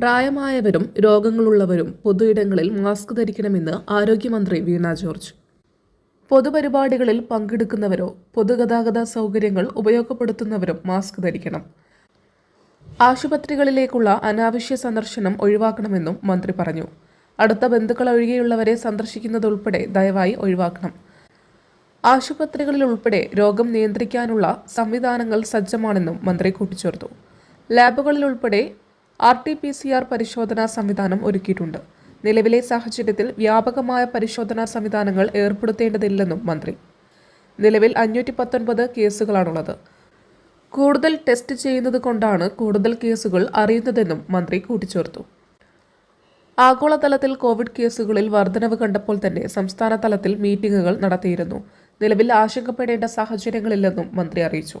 പ്രായമായവരും രോഗങ്ങളുള്ളവരും പൊതുയിടങ്ങളിൽ mask ധരിക്കണമെന്ന് ആരോഗ്യമന്ത്രി വീണ George. പൊതുപരിപാടികളിൽ പങ്കെടുക്കുന്നവരോ പൊതുഗതാഗത സൗകര്യങ്ങൾ ഉപയോഗപ്പെടുത്തുന്നവരും മാസ്ക് ധരിക്കണം. ആശുപത്രികളിലേക്കുള്ള അനാവശ്യ സന്ദർശനം ഒഴിവാക്കണമെന്നും മന്ത്രി പറഞ്ഞു. അടുത്ത ബന്ധുക്കൾ ഒഴികെയുള്ളവരെ സന്ദർശിക്കുന്നതുൾപ്പെടെ ദയവായി ഒഴിവാക്കണം. ആശുപത്രികളിൽ ഉൾപ്പെടെ രോഗം നിയന്ത്രിക്കാനുള്ള സംവിധാനങ്ങൾ സജ്ജമാണെന്നും മന്ത്രി കൂട്ടിച്ചേർത്തു. ലാബുകളിൽ ഉൾപ്പെടെ R T P C R പരിശോധനാ സംവിധാനം ഒരുക്കിയിട്ടുണ്ട്. നിലവിലെ സാഹചര്യത്തിൽ വ്യാപകമായ പരിശോധനാ സംവിധാനങ്ങൾ ഏർപ്പെടുത്തേണ്ടതില്ലെന്നും മന്ത്രി. നിലവിൽ അഞ്ഞൂറ്റി പത്തൊൻപത് കേസുകളാണുള്ളത്. കൂടുതൽ ടെസ്റ്റ് ചെയ്യുന്നത് കൊണ്ടാണ് കൂടുതൽ കേസുകൾ അറിയുന്നതെന്നും മന്ത്രി കൂട്ടിച്ചേർത്തു. ആഗോളതലത്തിൽ കോവിഡ് കേസുകളിൽ വർധനവ് കണ്ടപ്പോൾ തന്നെ സംസ്ഥാന തലത്തിൽ മീറ്റിംഗുകൾ നടത്തിയിരുന്നു. നിലവിൽ ആശങ്കപ്പെടേണ്ട സാഹചര്യങ്ങളില്ലെന്നും മന്ത്രി അറിയിച്ചു.